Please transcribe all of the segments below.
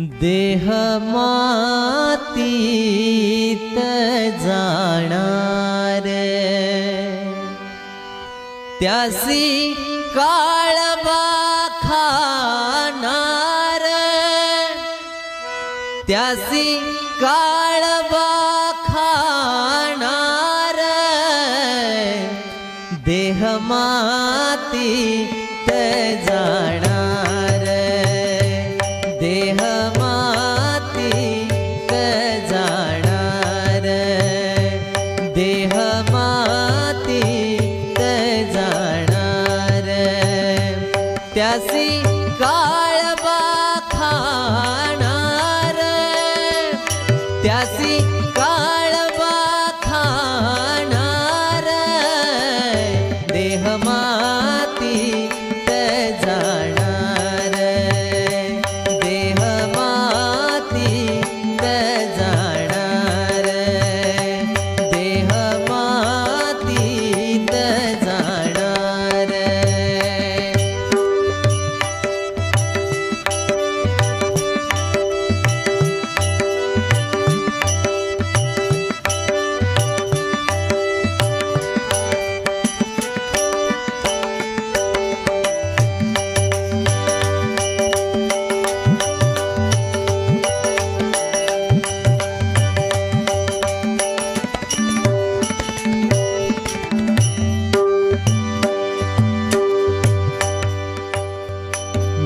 देह मातीत जाणार. त्यासी काळबा खाणार. त्यासी काळबा खाणार. देह मातीत जाणार.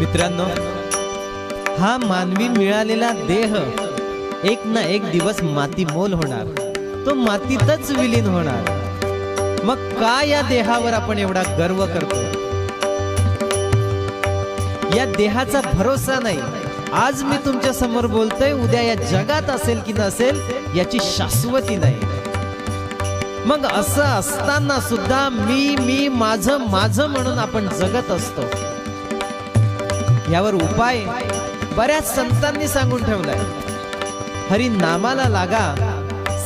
मित्रांनो हा मानवी मिळालेला देह एक ना एक दिवस माती मोल होणार. तो मातीतच विलीन होणार. मग का या देहावर आपण एवढा गर्व करतो? या देहाचा भरोसा नाही. आज मी तुमच्यासमोर बोलतोय उद्या या जगात असेल की नसेल याची शाश्वती नाही. मग असं असताना सुद्धा मी मी माझं माझं म्हणून आपण जगत असतो. यावर उपाय बऱ्याच संतांनी सांगून ठेवलाय. हरी नामाला लागा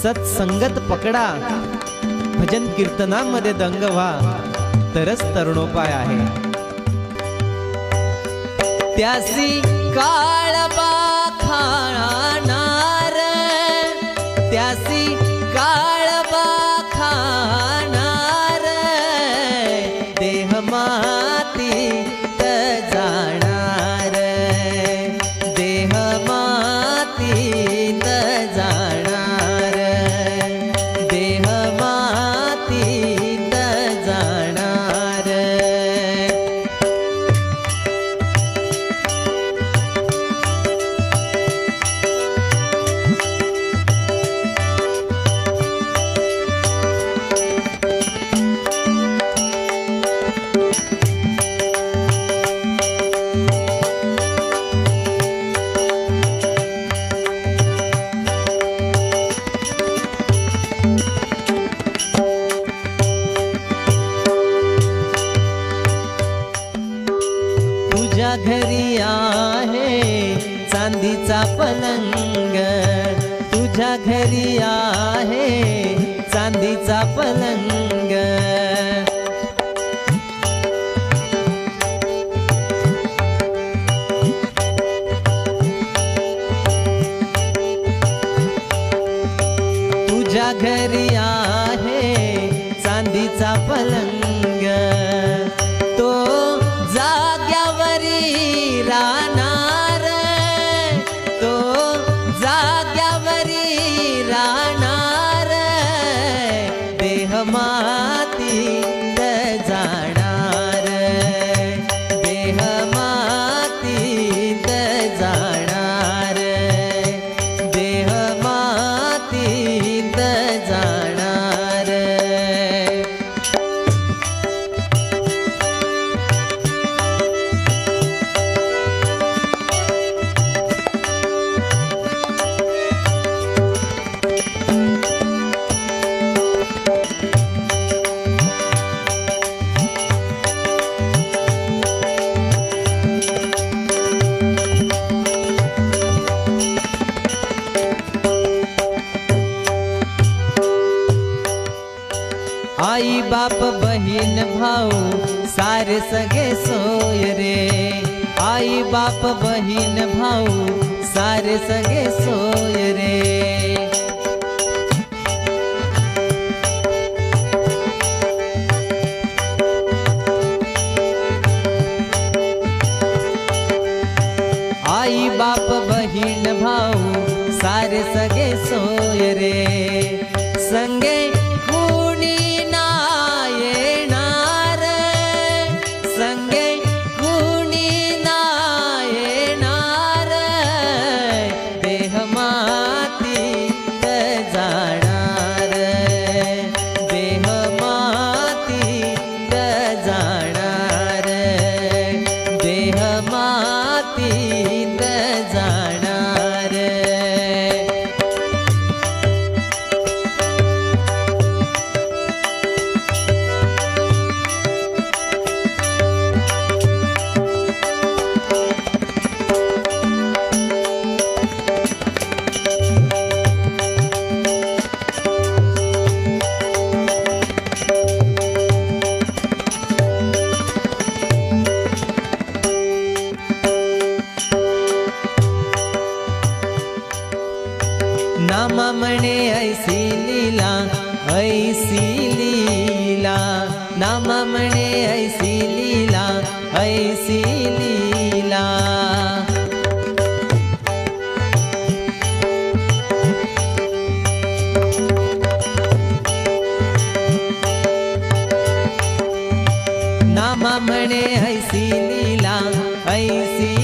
सत्संगत पकडा भजन कीर्तनामध्ये दंग व्हा तरच तरुणोपाय आहे. त्यासी काळबा खाणार घरी आहे. चांदीचा पलंग तुझ्या घरी आहे. चांदीचा पलंग. तुझ्या घरी आहे. चांदीचा पलंग राम बहिन भाऊ सारे सगे सोय रे। आई बाप बहिन भाऊ सारे सगे सोय रे। रामा म्हणे ऐसी लीला ऐसी लीला। नामा म्हणे ऐसी लीला ऐसी